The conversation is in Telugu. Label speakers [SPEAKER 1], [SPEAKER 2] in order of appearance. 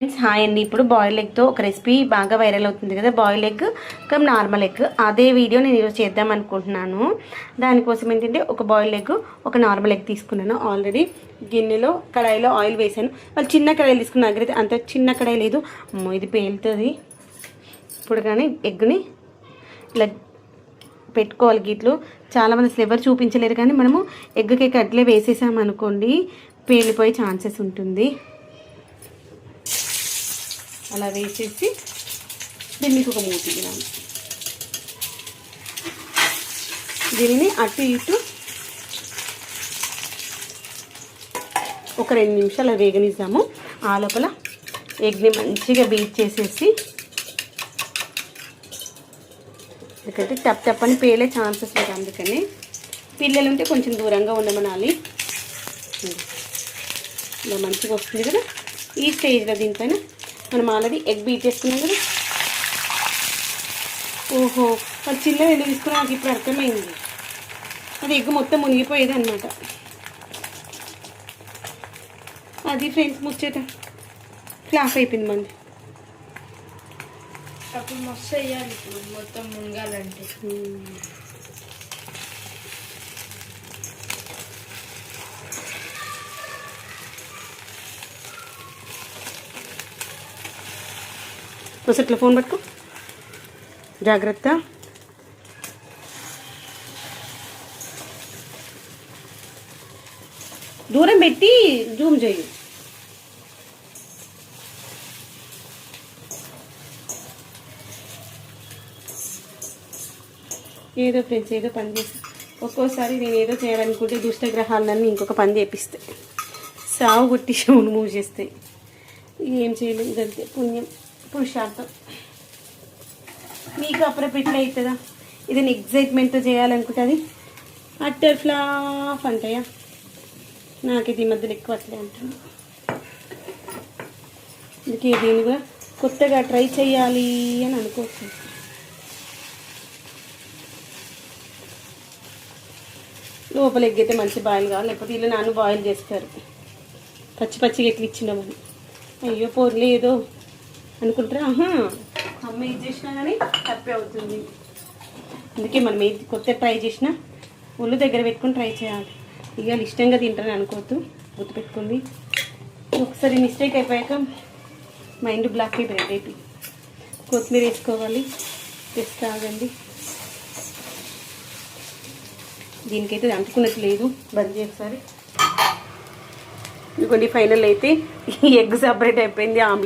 [SPEAKER 1] ఫ్రెండ్స్ హాయ్ అండి. ఇప్పుడు బాయిల్ ఎగ్తో ఒక రెసిపీ బాగా వైరల్ అవుతుంది కదా. Boil egg cum normal egg అదే వీడియో నేను ఈరోజు చేద్దాం అనుకుంటున్నాను. దానికోసం ఏంటంటే ఒక బాయిల్ ఎగ్ ఒక నార్మల్ ఎగ్ తీసుకున్నాను. ఆల్రెడీ గిన్నెలో కడాయిలో ఆయిల్ వేసాను. వాళ్ళు చిన్న కడాయిలు తీసుకున్న దగ్గర అంత చిన్న కడాయి లేదు. అమ్మో ఇది పేలుతుంది. ఇప్పుడు కానీ ఎగ్ని ఇలా పెట్టుకోవాలి గిట్లు. చాలామంది అసలు ఎవరు చూపించలేరు కానీ మనము ఎగ్కి అట్లే వేసేసామనుకోండి పేలిపోయే ఛాన్సెస్ ఉంటుంది. అలా వేసేసి దీనికి ఒక మూతి తినాలి దీనిని అటు ఇటు ఒక రెండు నిమిషాలు అలా వేగనిద్దాము. ఆ లోపల ఎగ్ని మంచిగా బీట్ చేసేసి ఎందుకంటే టప్ టప్ అని పేలే ఛాన్సెస్ లేదు అందుకని. పిల్లలు ఉంటే కొంచెం దూరంగా ఉండమనాలి. ఇలా మంచిగా వస్తుంది కదా. ఈ స్టేజ్లో దీనిపైన మనం ఆల్రెడీ ఎగ్ బీట్ చేసుకున్నాం కదా. ఓహో మరి చిల్లర ఎందుకు తీసుకున్నా నాకు ఇప్పుడు అర్థమైంది. అది ఎగ్ మొత్తం మునిగిపోయేది అనమాట అది ఫ్రెండ్స్ ముచ్చట. ఫ్లాప్ అయిపోయింది మంది.
[SPEAKER 2] అప్పుడు మస్తు వేయాలి ఇప్పుడు మొత్తం మునగాలంటే.
[SPEAKER 1] ముసట్లో ఫోన్ పట్టుకో. జాగ్రత్త. దూరం పెట్టి జూమ్ చేయి. ఏదో ఫ్రెండ్స్ ఏదో పని చేస్తాను ఒక్కోసారి నేను ఏదో చేయాలనుకుంటే దుష్ట గ్రహాలన్నీ ఇంకొక పని చేపిస్తాయి. సావు కొట్టి షవును మూవ్ చేస్తాయి ఏం చేయలేము ఇదంతే పుణ్యం. పురుషార్థం. మీకు అప్పుడే పెట్టి అవుతుందా? ఇది ఎగ్జైట్మెంట్తో చేయాలనుకుంటుంది అట్టర్ ఫ్లాఫ్ అంటాయా? నాకు ఇది మధ్యలో ఎక్కువ అట్లే అంటున్నాను అందుకే దీన్ని కూడా కొత్తగా ట్రై చేయాలి అని అనుకోవచ్చు. లోపల ఎగ్గైతే మంచి బాయిల్ కావాలి లేకపోతే వీళ్ళు నాన్న బాయిల్ చేస్తారు. పచ్చి పచ్చిగా ఎట్లు ఇచ్చినామని అయ్యో పోర్లేదో అనుకుంటారా? అమ్మ ఇది చేసినా కానీ తప్పే అవుతుంది. అందుకే మనం ఏది కొత్త ట్రై చేసినా ఒళ్ళు దగ్గర పెట్టుకొని ట్రై చేయాలి. ఇక ఇష్టంగా తింటారని అనుకోవద్దు. గుర్తుపెట్టుకోండి ఒకసారి మిస్టేక్ అయిపోయాక మైండ్ బ్లాక్ అయిపోయింది రేపు కొత్తిమీర వేసుకోవాలి. టెస్ట్ ఆగండి. దీనికైతే అంటుకున్నట్టు లేదు. బంద్ చేసారి ఇదిగోండి ఫైనల్ అయితే ఈ ఎగ్ సపరేట్ అయిపోయింది. ఆమ్లెట్